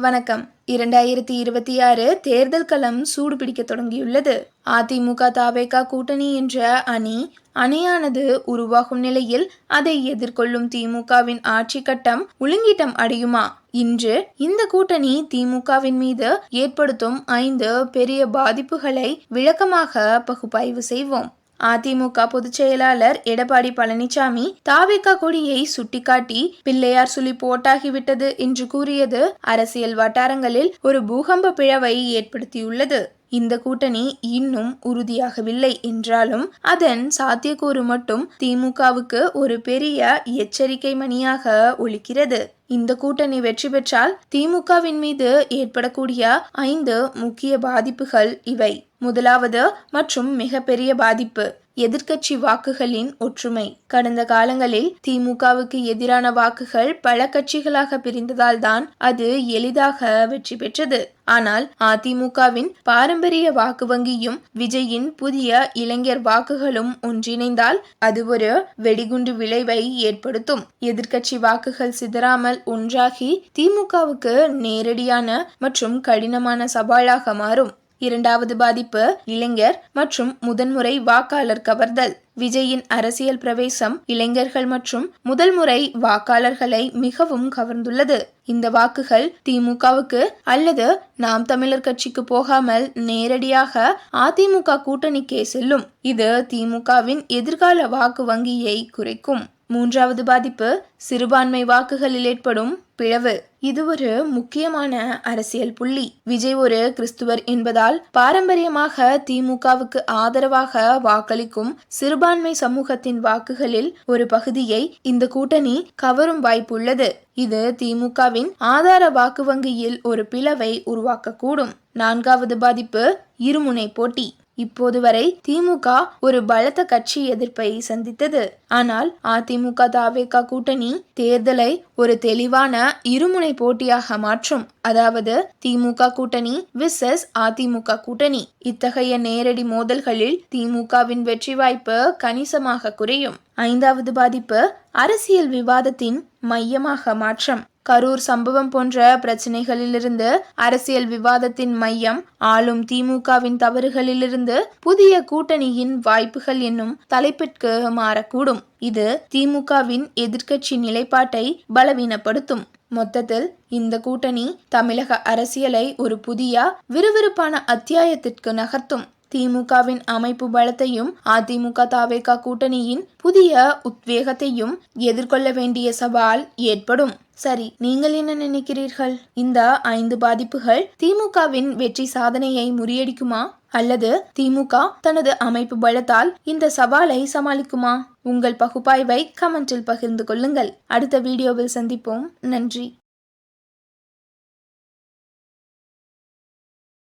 வணக்கம். இரண்டாயிரத்தி இருபத்தி ஆறு தேர்தல் களம் சூடு பிடிக்க தொடங்கியுள்ளது. அதிமுக தாவேகா கூட்டணி என்ற அணி அணியானது உருவாகும் நிலையில் அதை எதிர்கொள்ளும் திமுகவின் ஆட்சி கட்டம் ஒழுங்கீட்டம் அடையுமா? இன்று இந்த கூட்டணி திமுகவின் மீது ஏற்படுத்தும் ஐந்து பெரிய பாதிப்புகளை விளக்கமாக பகுப்பாய்வு செய்வோம். அதிமுக பொதுச் செயலாளர் எடப்பாடி பழனிசாமி தாவிக கொடியை சுட்டிக்காட்டி பிள்ளையார் சுழி போட்டாகிவிட்டது என்று கூறியது அரசியல் வட்டாரங்களில் ஒரு பூகம்ப பிழவை ஏற்படுத்தியுள்ளது. இந்த கூட்டணி இன்னும் உறுதியாகவில்லை என்றாலும் அதன் சாத்தியக்கூறு மட்டும் திமுகவுக்கு ஒரு பெரிய எச்சரிக்கை மணியாக ஒலிக்கிறது. இந்த கூட்டணி வெற்றி பெற்றால் திமுகவின் மீது ஏற்படக்கூடிய ஐந்து முக்கிய பாதிப்புகள் இவை. முதலாவது மற்றும் மிகப்பெரிய பாதிப்பு எதிர்க்கட்சி வாக்குகளின் ஒற்றுமை. கடந்த காலங்களில் திமுகவுக்கு எதிரான வாக்குகள் பல கட்சிகளாக பிரிந்ததால் தான் அது எளிதாக வெற்றி பெற்றது. ஆனால் அதிமுகவின் பாரம்பரிய வாக்கு வங்கியும் விஜயின் புதிய இளைஞர் வாக்குகளும் ஒன்றிணைந்தால் அது ஒரு வெடிகுண்டு விளைவை ஏற்படுத்தும். எதிர்க்கட்சி வாக்குகள் சிதறாமல் ஒன்றாகி திமுகவுக்கு நேரடியான மற்றும் கடினமான சவாலாக மாறும். இரண்டாவது பாதிப்பு இளைஞர் மற்றும் முதன்முறை வாக்காளர் கவர்தல். விஜயின் அரசியல் பிரவேசம் இளைஞர்கள் மற்றும் முதல் முறை வாக்காளர்களை மிகவும் கவர்ந்துள்ளது. இந்த வாக்குகள் திமுகவுக்கு அல்லது நாம் தமிழர் கட்சிக்கு போகாமல் நேரடியாக அதிமுக கூட்டணிக்கே செல்லும். இது திமுகவின் எதிர்கால வாக்கு வங்கியை குறைக்கும். மூன்றாவது பாதிப்பு சிறுபான்மை வாக்குகளில் ஏற்படும் பிளவு. இது ஒரு முக்கியமான அரசியல் புள்ளி. விஜய் ஒரு கிறிஸ்துவர் என்பதால் பாரம்பரியமாக திமுகவுக்கு ஆதரவாக வாக்களிக்கும் சிறுபான்மை சமூகத்தின் வாக்குகளில் ஒரு பகுதியை இந்த கூட்டணி கவரும் வாய்ப்புள்ளது இது திமுகவின் ஆதார வாக்கு வங்கியில் ஒரு பிளவை உருவாக்கக்கூடும். நான்காவது பாதிப்பு இருமுனை போட்டி. இப்போது வரை திமுக ஒரு பலத்த கட்சி எதிர்ப்பை சந்தித்தது. ஆனால் அதிமுக தாவேக கூட்டணி தேர்தலை ஒரு தெளிவான இருமுனை போட்டியாக மாற்றும். அதாவது திமுக கூட்டணி விசஸ் அதிமுக கூட்டணி. இத்தகைய நேரடி மோதல்களில் திமுகவின் வெற்றி வாய்ப்பு கணிசமாக குறையும். ஐந்தாவது பாதிப்பு அரசியல் விவாதத்தின் மையமாக மாற்றம். கரூர் சம்பவம் போன்ற பிரச்சனைகளிலிருந்து அரசியல் விவாதத்தின் மையம் ஆளும் திமுகவின் தவறுகளிலிருந்து புதிய கூட்டணியின் வாய்ப்புகள் என்னும் தலைப்பிற்கு மாறக்கூடும். இது திமுகவின் எதிர்க்கட்சி நிலைப்பாட்டை பலவீனப்படுத்தும். மொத்தத்தில் இந்த கூட்டணி தமிழக அரசியலை ஒரு புதிய விறுவிறுப்பான அத்தியாயத்திற்கு நகர்த்தும். திமுகவின் அமைப்பு பலத்தையும் அதிமுக தாவேகா கூட்டணியின் புதிய உத்வேகத்தையும் எதிர்கொள்ள வேண்டிய சவால் ஏற்படும். சரி நீங்கள் என்ன நினைக்கிறீர்கள்? இந்த ஐந்து பாதிப்புகள் திமுகவின் வெற்றி சாதனையை முறியடிக்குமா? அல்லது திமுக தனது அமைப்பு பலத்தால் இந்த சவாலை சமாளிக்குமா? உங்கள் பகுப்பாய்வை கமெண்டில் பகிர்ந்து கொள்ளுங்கள். அடுத்த வீடியோவில் சந்திப்போம். நன்றி.